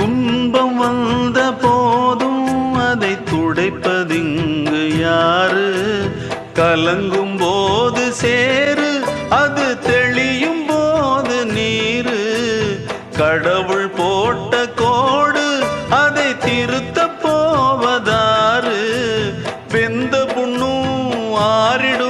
துன்பம் வந்த போதும் அதை துடைப்பதிங்கு யாரு? கலங்கும் போது சேரு அது தெளியும் போது நீரு. கடவுள் போட்ட கோடு அதை திருத்த போவதாறு வெந்த புண்ணும் ஆறிடும்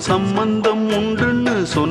சம்பந்தம் உண்டுன்னு சொன்ன